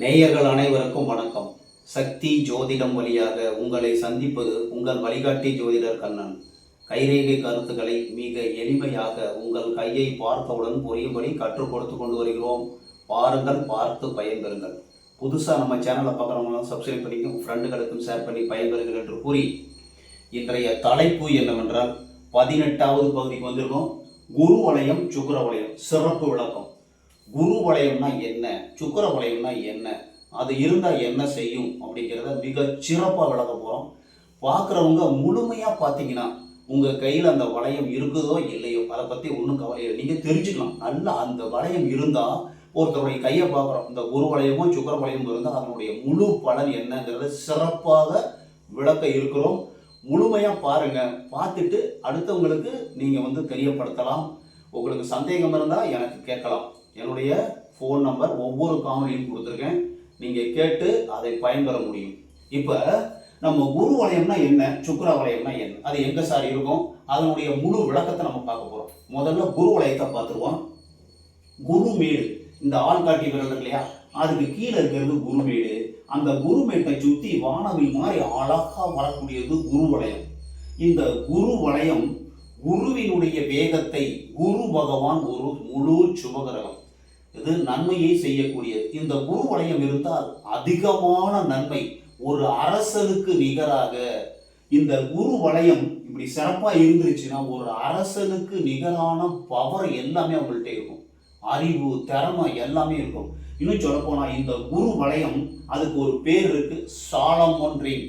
நேயர்கள் அனைவருக்கும் வணக்கம். சக்தி ஜோதிடம் வழியாக உங்களை சந்திப்பது உங்கள் வழிகாட்டி ஜோதிடர் கண்ணன். கைரேகை கருத்துக்களை மிக எளிமையாக உங்கள் கையை பார்த்தவுடன் புரியும்படி கற்றுக் கொடுத்து கொண்டு வருகிறோம். பாருங்கள் பார்த்து பயன்பெறுங்கள். புதுசாக நம்ம சேனலை பார்க்குறவங்களும் சப்ஸ்கிரைப் பண்ணி ஃப்ரெண்டுகளுக்கும் ஷேர் பண்ணி பயன்பெறுங்கள் என்று கூறி இன்றைய தலைப்பு என்னவென்றால் பதினெட்டாவது பகுதிக்கு வந்திருக்கோம். குரு வளையம் சுக்கர வளையம் சிறப்பு விளக்கம். குரு வளையம்னா என்ன? சுக்கர வளையம்னா என்ன? அது இருந்தால் என்ன செய்யும்? அப்படிங்கிறத மிக சிறப்பாக விளக்க போகிறோம் பார்க்குறவங்க முழுமையாக பார்த்தீங்கன்னா உங்கள் கையில் அந்த வளையம் இருக்குதோ இல்லையோ அதை பற்றி ஒன்றும் கவலை இல்லை. நீங்கள் தெரிஞ்சுக்கலாம். நல்லா அந்த வளையம் இருந்தால் ஒருத்தருடைய கையை பார்க்குறோம். இந்த குரு வளையமோ சுக்கர வளையமோ இருந்தால் அதனுடைய முழு பலன் என்னங்கிறத சிறப்பாக விளக்க இருக்கிறோம். முழுமையாக பாருங்கள் பார்த்துட்டு அடுத்தவங்களுக்கு நீங்கள் வந்து தெரியப்படுத்தலாம். உங்களுக்கு சந்தேகம் இருந்தால் எனக்கு கேட்கலாம். என்னுடைய ஃபோன் நம்பர் ஒவ்வொரு காணொலியும் கொடுத்துருக்கேன். நீங்கள் கேட்டு அதை பயன்பெற முடியும். இப்போ நம்ம குரு வளையம்னா என்ன? சுக்கர வளையம்னா என்ன? அது எங்கே சார் இருக்கும்? அதனுடைய முழு விளக்கத்தை நம்ம பார்க்க போகிறோம் முதல்ல குரு வளையத்தை பார்த்துருவோம். குருமேடு இந்த ஆள்காட்டி விரல் இல்லையா? அதுக்கு கீழே இருக்கிறது குருமேடு அந்த குருமேட்டை சுற்றி வானவில் மாதிரி அழகா வரக்கூடியது குரு வளையம். இந்த குரு வளையம் குருவினுடைய வேகத்தை குரு பகவான் ஒரு முழு சுபகிரகம் இது நன்மையை செய்யக்கூடியது. இந்த குரு வளையம் இருந்தால் அதிகமான நன்மை ஒரு அரசனுக்கு நிகராக இந்த குரு வளையம் இப்படி சிறப்பா இருந்துருச்சுன்னா ஒரு அரசனுக்கு நிகரான பவர் எல்லாமே அவங்கள்ட்ட இருக்கும். அறிவு திறமை எல்லாமே இருக்கும். இன்னும் சொல்ல போனா இந்த குரு வளையம் அதுக்கு ஒரு பேர் இருக்கு சாலமோன் ரிங்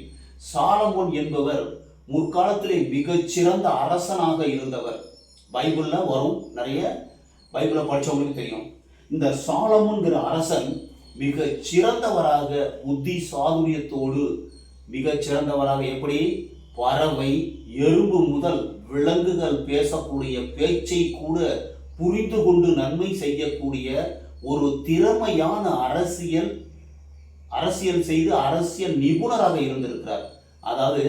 சாலமோன் என்பவர் முற்காலத்திலே மிகச்சிறந்த அரசனாக இருந்தவர். பைபிள்ல வரும் நிறைய பைபிளை படிச்சவங்களுக்கு தெரியும். இந்த சாலமுன்கிற அரசன் மிக சிறந்தவராக புத்தி சாதுரியத்தோடு மிக சிறந்தவராக எப்படி? பறவை எறும்பு முதல் விலங்குகள் பேசக்கூடிய பேச்சை கூட புரிந்து கொண்டு நன்மை செய்யக்கூடிய ஒரு திறமையான அரசியல் அரசியல் செய்து அரசியல் நிபுணராக இருந்திருக்கிறார். அதாவது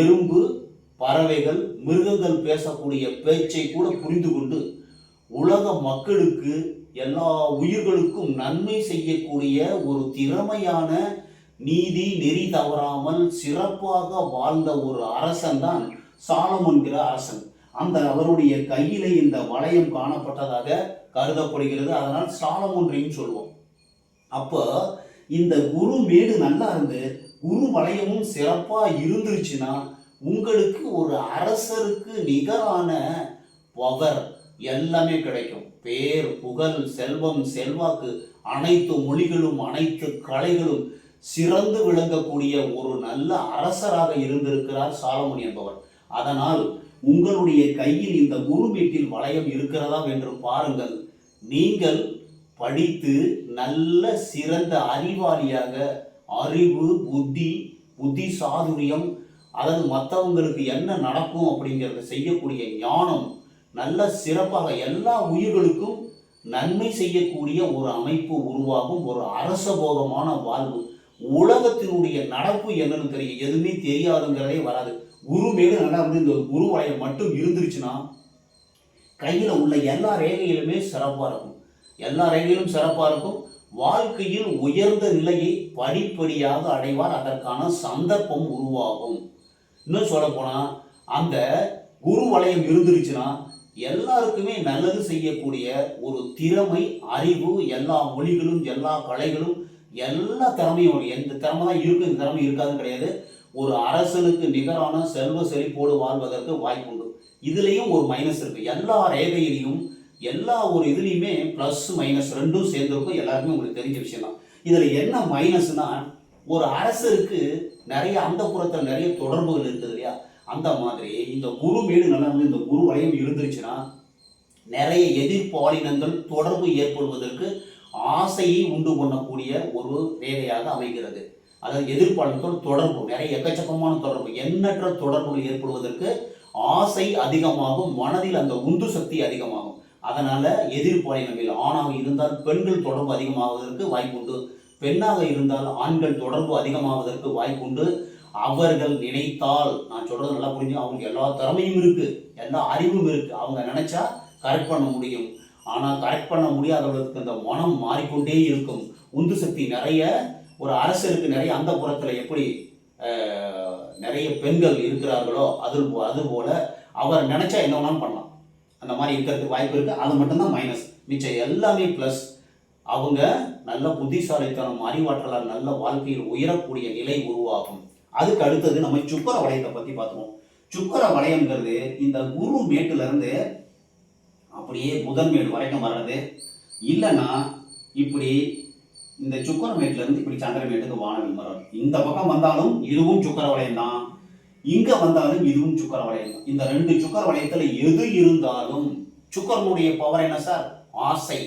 எறும்பு பறவைகள் மிருகங்கள் பேசக்கூடிய பேச்சை கூட புரிந்து கொண்டு உலக மக்களுக்கு எல்லா உயிர்களுக்கும் நன்மை செய்யக்கூடிய ஒரு திறமையான நீதி நெறி தவறாமல் சிறப்பாக வாழ்ந்த ஒரு அரசன் தான் சாலமுன்கிற அரசன். அந்த அவருடைய கையிலே இந்த வளையம் காணப்பட்டதாக கருதப்படுகிறது. அதனால் சாலமுன்றையும் சொல்லுவோம் அப்போ இந்த குரு மேடு நல்லா இருந்து குரு வளையமும் சிறப்பாக இருந்துருச்சுன்னா உங்களுக்கு ஒரு அரசருக்கு நிகரான பவர் எல்லாமே கிடைக்கும். பேர் புகழ் செல்வம் செல்வாக்கு அனைத்து மொழிகளும் அனைத்து கலைகளும் சிறந்து விளங்கக்கூடிய ஒரு நல்ல அரசராக இருந்திருக்கிறார் சாலமுனி என்பவர். அதனால் உங்களுடைய கையில் இந்த குரு வீட்டில் வளையம் இருக்கிறதா என்று பாருங்கள். நீங்கள் படித்து நல்ல சிறந்த அறிவாளியாக அறிவு புத்தி புத்தி சாதுரியம் அதாவது மற்றவங்களுக்கு என்ன நடக்கும் அப்படிங்கிறத செய்யக்கூடிய ஞானம் நல்ல சிறப்பாக எல்லா உயிர்களுக்கும் நன்மை செய்யக்கூடிய ஒரு அமைப்பு உருவாகும் ஒரு அரசபோகமான வாழ்வு. உலகத்தினுடைய நடப்பு என்னன்னு தெரியும் எதுவுமே தெரியாதுங்கிறதே வராது. குரு மேலும் நல்லா வந்து இந்த குரு வளையம் மட்டும் இருந்துருச்சுன்னா கையில் உள்ள எல்லா ரேகையிலுமே சிறப்பாக இருக்கும். எல்லா ரேகையிலும் சிறப்பாக இருக்கும். வாழ்க்கையில் உயர்ந்த நிலையை படிப்படியாக அடைவார் அதற்கான சந்தர்ப்பம் உருவாகும். இன்னும் சொல்ல போனால் அந்த குரு வளையம் இருந்துருச்சுன்னா எல்லாருக்குமே நல்லது செய்யக்கூடிய ஒரு திறமை அறிவு எல்லா மொழிகளும் எல்லா கலைகளும் எல்லா திறமையும் எந்த திறமை தான் இருக்கு இந்த திறமை இருக்காதுன்னு கிடையாது. ஒரு அரசனுக்கு நிகரான செல்வ செழிப்போடு வாழ்வதற்கு வாய்ப்புண்டு இதுலேயும் ஒரு மைனஸ் இருக்கு. எல்லா ரேகையிலையும் எல்லா ஒரு இதுலேயுமே ப்ளஸ் மைனஸ் ரெண்டும் சேர்ந்துருக்கும். எல்லாருக்குமே உங்களுக்கு தெரிஞ்ச விஷயம் தான் இதில் என்ன மைனஸ்னா ஒரு அரசருக்கு நிறைய அந்த புறத்தில் நிறைய தொடர்புகள் இருக்குது இல்லையா? அந்த மாதிரி இந்த குரு மேடு நல்லா வந்து இந்த குரு வளையம் இருந்துருச்சுன்னா நிறைய எதிர்பாலினங்கள் தொடர்பு ஏற்படுவதற்கு ஆசையை உண்டு பண்ணக்கூடிய ஒரு வேலையாக அமைகிறது. அதாவது எதிர்ப்பாளர்களோட தொடர்பு நிறைய எக்கச்சக்கமான தொடர்பு எண்ணற்ற தொடர்புகள் ஏற்படுவதற்கு ஆசை அதிகமாகும் மனதில் அந்த உந்து சக்தி அதிகமாகும். அதனால எதிர்பாலினங்கள் ஆணாக இருந்தால் பெண்கள் தொடர்பு அதிகமாவதற்கு வாய்ப்புண்டு பெண்ணாக இருந்தால் ஆண்கள் தொடர்பு அதிகமாவதற்கு வாய்ப்புண்டு. அவர்கள் நினைத்தால் நான் சொல்றது நல்லா புரிஞ்சு அவங்களுக்கு எல்லா திறமையும் இருக்கு எல்லா அறிவும் இருக்கு. அவங்க நினைச்சா கரெக்ட் பண்ண முடியும். ஆனால் கரெக்ட் பண்ண முடியாதவர்களுக்கு அந்த மனம் மாறிக்கொண்டே இருக்கும். உந்து சக்தி நிறைய ஒரு அரசருக்கு நிறைய அந்த புறத்தில் எப்படி நிறைய பெண்கள் இருக்கிறார்களோ அது அது போல அவர் நினைச்சா என்ன வேணாலும் பண்ணலாம். அந்த மாதிரி இருக்கிறதுக்கு வாய்ப்பு இருக்கு. அது மட்டும்தான் மைனஸ் மிச்சம் எல்லாமே ப்ளஸ் அவங்க நல்ல புத்திசாலித்தனம் அறிவாற்றலால் நல்ல வாழ்க்கையில் உயரக்கூடிய நிலை உருவாகும். அதுக்கு அடுத்தது நம்ம சுக்கர வளையத்தை பற்றி பார்த்துவோம் சுக்கர வளையம்ங்கிறது இந்த குரு மேட்டுல இருந்து அப்படியே புதன் மேடு வரைக்கும் வர்றது. இல்லைன்னா இப்படி இந்த சுக்கர இப்படி சந்திரமேட்டுக்கு வானவில் வரும் இந்த பக்கம் வந்தாலும் இதுவும் சுக்கர வளையம் தான். இங்கே வந்தாலும் இதுவும் சுக்கர வளையம் தான். இந்த ரெண்டு சுக்கர வளையத்தில் எது இருந்தாலும் சுக்கரனுடைய பவர் என்ன சார் ஆசை.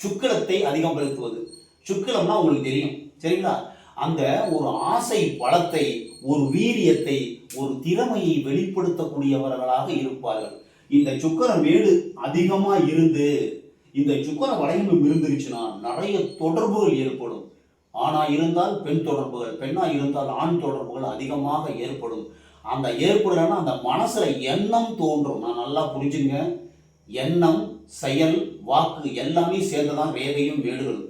சுக்கிலத்தை அதிகப்படுத்துவது. சுக்கிலம்னா உங்களுக்கு தெரியும். சரிங்களா? அந்த ஒரு ஆசை பலத்தை ஒரு வீரியத்தை ஒரு திறமையை வெளிப்படுத்தக்கூடியவர்களாக இருப்பார்கள். இந்த சுக்கர மேடு அதிகமா இருந்து இந்த சுக்கர வளையம் இருந்துருச்சுன்னா நிறைய தொடர்புகள் ஏற்படும். ஆணா இருந்தால் பெண் தொடர்புகள் பெண்ணா இருந்தால் ஆண் தொடர்புகள் அதிகமாக ஏற்படும். அந்த ஏற்படுறன்னா அந்த மனசுல எண்ணம் தோன்றும். நான் நல்லா புரிஞ்சுங்க. எண்ணம் செயல் வாக்கு எல்லாமே சேர்ந்ததான் வேகையும் மேடுகளும்.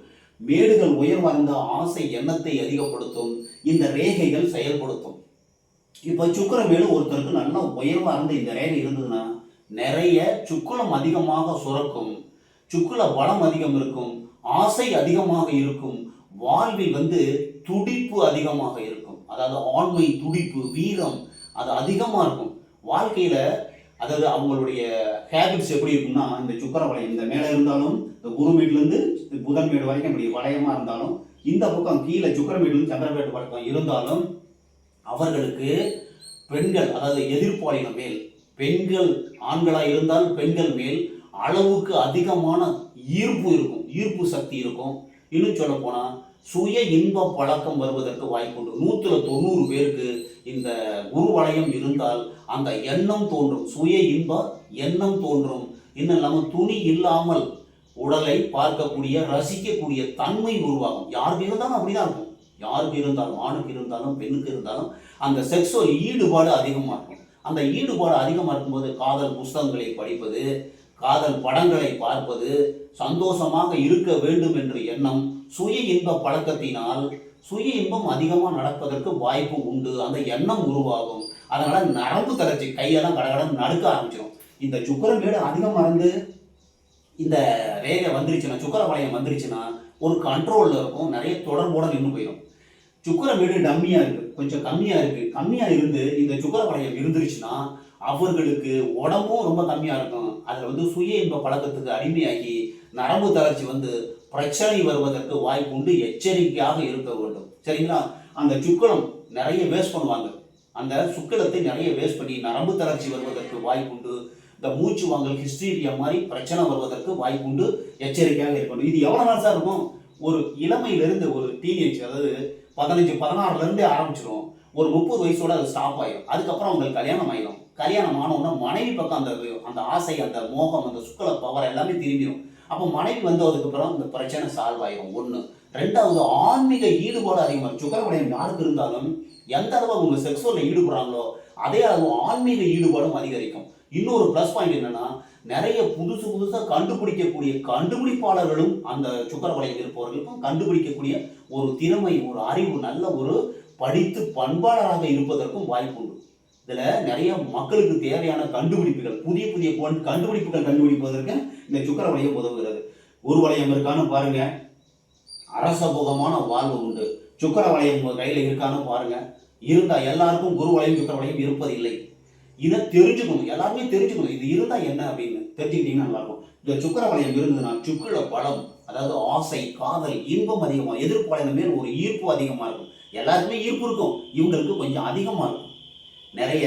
மேடுகள் உயர்வார்ந்த ஆசை எண்ணத்தை அதிகப்படுத்தும் இந்த ரேகைகள் செயல்படுத்தும். இப்போ சுக்கிரமேடு ஒருத்தருக்கு நல்லா உயர்வார்ந்த இந்த ரேகை இருந்ததுன்னா நிறைய சுக்குளம் அதிகமாக சுரக்கும் சுக்குல பலம் அதிகம் இருக்கும் ஆசை அதிகமாக இருக்கும் வாழ்வில் வந்து துடிப்பு அதிகமாக இருக்கும். அதாவது ஆண்மை துடிப்பு வீரம் அது அதிகமாக இருக்கும். வாழ்க்கையில அதாவது அவங்களுடைய ஹேபிட்ஸ் எப்படி இருக்கும்னா இந்த சுக்கர வளையம் இந்த மேலே இருந்தாலும் இந்த குருமேட்லேருந்து புதன் வீடு வரைக்கும் இப்படி வளையமாக இருந்தாலும் இந்த பக்கம் கீழே சுக்கரமேட்லேருந்து சந்திரமேடு வரைக்கும் இருந்தாலும் அவர்களுக்கு பெண்கள் அதாவது எதிர்ப்பாளின மேல் பெண்கள் ஆண்களாக இருந்தால் பெண்கள் மேல் அளவுக்கு அதிகமான ஈர்ப்பு இருக்கும் ஈர்ப்பு சக்தி இருக்கும். இன்னும் சொல்ல போனால் சுய இன்ப பழக்கம் வருவதற்கு வாய்ப்புண்டு நூற்றுல தொண்ணூறு பேருக்கு இந்த குரு வளையம் இருந்தால் அந்த எண்ணம் தோன்றும். சுய இன்ப எண்ணம் தோன்றும். இன்னும் இல்லாமல் துணி இல்லாமல் உடலை பார்க்கக்கூடிய ரசிக்கக்கூடிய தன்மை உருவாகும். யாருக்கு இருந்தாலும் அப்படிதான் இருக்கும். யாருக்கு இருந்தாலும் ஆணுக்கு இருந்தாலும் பெண்ணுக்கு இருந்தாலும் அந்த செக்ஸுவல் ஈடுபாடு அதிகமாக இருக்கும். அந்த ஈடுபாடு அதிகமாக இருக்கும்போது காதல் புஸ்தகங்களை படிப்பது காதல் படங்களை பார்ப்பது சந்தோஷமாக இருக்க வேண்டும் என்ற எண்ணம் சுய இன்ப பழக்கத்தினால் சுய இன்பம் அதிகமாக நடப்பதற்கு வாய்ப்பு உண்டு. அந்த எண்ணம் உருவாகும். அதனால நரம்பு தளர்ச்சி கையெல்லாம் கடகடன் நடுக்க ஆரம்பிச்சிடும் இந்த சுக்கரமேடு அதிகமாக இருந்து இந்த ரேகை வந்துருச்சுன்னா சுக்கர வளையம் வந்துருச்சுன்னா ஒரு கண்ட்ரோலில் இருக்கும். நிறைய தொடர்போட நின்று போயிடும் சுக்கர வீடு டம்மியாக இருக்கு. கொஞ்சம் கம்மியாக இருக்கு. கம்மியாக இருந்து இந்த சுக்கர வளையம் இருந்துருச்சுன்னா அவர்களுக்கு உடம்பும் ரொம்ப கம்மியாக இருக்கும். அதில் வந்து சுய இன்ப பழக்கத்துக்கு அடிமையாகி நரம்பு தளர்ச்சி வந்து பிரச்சனை வருவதற்கு வாய்ப்பு உண்டு எச்சரிக்கையாக இருக்க வேண்டும். சரிங்களா? அந்த சுக்கலம் நிறைய வேஸ்ட் பண்ணுவாங்க. அந்த சுக்கலத்தை நிறைய வேஸ்ட் பண்ணி நரம்பு தளர்ச்சி வருவதற்கு வாய்ப்புண்டு இந்த மூச்சு வாங்கல் ஹிஸ்டீரியா மாதிரி பிரச்சனை வருவதற்கு வாய்ப்புண்டு எச்சரிக்கையாக இருக்கணும். இது எவ்வளோ நாள் சார் இருக்கும்? ஒரு இளமையிலிருந்து ஒரு டீனேஜ் அதாவது பதினஞ்சு பதினாறுலேருந்தே ஆரம்பிச்சிடும் ஒரு முப்பது வயசோட அது ஸ்டாப் ஆகிடும் அதுக்கப்புறம் அவங்களுக்கு கல்யாணம் ஆயிடும் கல்யாணம் ஆனவுடனே மனைவி பக்கம் அந்த அந்த ஆசை அந்த மோகம் அந்த சுக்கல பவர் எல்லாமே திரும்பிடும் அப்போ மனைவி வந்ததுக்கு அப்புறம் இந்த பிரச்சனை சால்வ் ஆகிடும் ஒன்று ரெண்டாவது ஆன்மீக ஈடுபாடு அதிகமாக சுக்கரவளையம் யாருக்கு இருந்தாலும் எந்த அளவு அவங்க செக்ஸுவலில் ஈடுபடுறாங்களோ அதே அளவு ஆன்மீக ஈடுபாடும் அதிகரிக்கும். இன்னொரு ப்ளஸ் பாயிண்ட் என்னன்னா நிறைய புதுசு புதுசாக கண்டுபிடிக்கக்கூடிய கண்டுபிடிப்பாளர்களும் அந்த சுக்கர சுக்கரவளையம் இருப்பவர்களுக்கும் கண்டுபிடிக்கக்கூடிய ஒரு திறமை ஒரு அறிவு நல்ல ஒரு படித்து பண்பாளராக இருப்பதற்கும் வாய்ப்பு உண்டு. இதில் நிறைய மக்களுக்கு தேவையான கண்டுபிடிப்புகள் புதிய புதிய பொன் கண்டுபிடிப்புகள் கண்டுபிடிப்பதற்கு இந்த சுக்கர வளையம் உதவுகிறது. ஒரு வளையம் இருக்கான்னு பாருங்க. அரசபோகமான வாழ்வு உண்டு. சுக்கர வளையம் கையில் இருக்கான்னு பாருங்க. இருந்தால் எல்லாருக்கும் குரு வளையம் சுக்கர வளையம் இருப்பதில்லை. இதை தெரிஞ்சுக்கணும் எல்லாருமே தெரிஞ்சுக்கணும். இது இருந்தா என்ன அப்படின்னு தெரிஞ்சுக்கிட்டீங்கன்னா நல்லா இருக்கும் இந்த சுக்கர வளையம் இருந்ததுன்னா சுக்கிர பலம் அதாவது ஆசை காதல் இன்பம் அதிகமாக எதிர்ப்பாளையம் மேல் ஒரு ஈர்ப்பு அதிகமாக இருக்கும். எல்லாருக்குமே ஈர்ப்பு இருக்கும். இவங்களுக்கு கொஞ்சம் அதிகமாக இருக்கும். நிறைய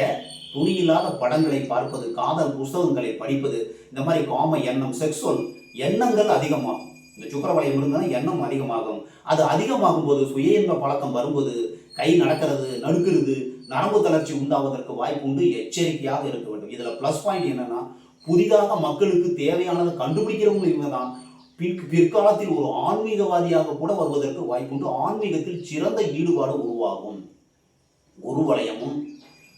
துணி இல்லாத படங்களை பார்ப்பது காதல் புஸ்தகங்களை படிப்பது இந்த மாதிரி காம எண்ணம் செக்ஸுவல் எண்ணங்கள் அதிகமாகும். இந்த சுக்கரவளையம் இருந்தால் எண்ணம் அதிகமாகும். அது அதிகமாகும் போது சுய இன்ப பழக்கம் வரும்போது கை நடக்கிறது நடுக்கிறது நரம்பு தளர்ச்சி உண்டாவதற்கு வாய்ப்பு உண்டு எச்சரிக்கையாக இருக்க வேண்டும். இதில் ப்ளஸ் பாயிண்ட் என்னன்னா புதிதாக மக்களுக்கு தேவையானதை கண்டுபிடிக்கிறவங்க இவங்க தான் பிற்காலத்தில் ஒரு ஆன்மீகவாதியாக கூட வருவதற்கு வாய்ப்புண்டு. ஆன்மீகத்தில் சிறந்த ஈடுபாடு உருவாகும். ஒரு வளையமும்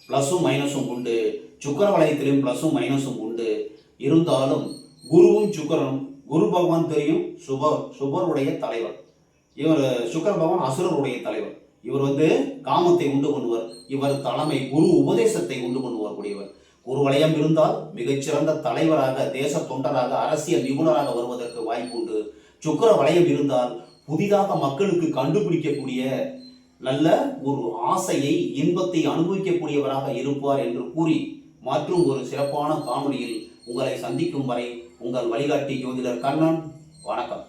ப்ளஸும் மைனஸும் உண்டு. சுக்கர வளையத்திலும் ப்ளஸும் மைனஸும் உண்டு. இருந்தாலும் குருவும் சுக்கரனும் குரு பகவான் தெரியும் சுபர் சுபருடைய தலைவர். இவர் சுக்கர பகவான் அசுரருடைய தலைவர். இவர் வந்து காமத்தை உண்டு பண்ணுவார். இவர் தலைமை குரு உபதேசத்தை உண்டு பண்ணுவார் கூடியவர். குரு வளையம் இருந்தால் மிகச்சிறந்த தலைவராக தேச தொண்டராக அரசியல் நிபுணராக வருவதற்கு வாய்ப்பு உண்டு. சுக்கர வளையம் இருந்தால் புதிதாக மக்களுக்கு கண்டுபிடிக்கக்கூடிய நல்ல ஒரு ஆசையை இன்பத்தை அனுபவிக்கக்கூடியவராக இருப்பார் என்று கூறி மற்றும் ஒரு சிறப்பான காணொலியில் உங்களை சந்திக்கும் வரை உங்கள் வழிகாட்டி ஜோதிடர் கண்ணன் வணக்கம்.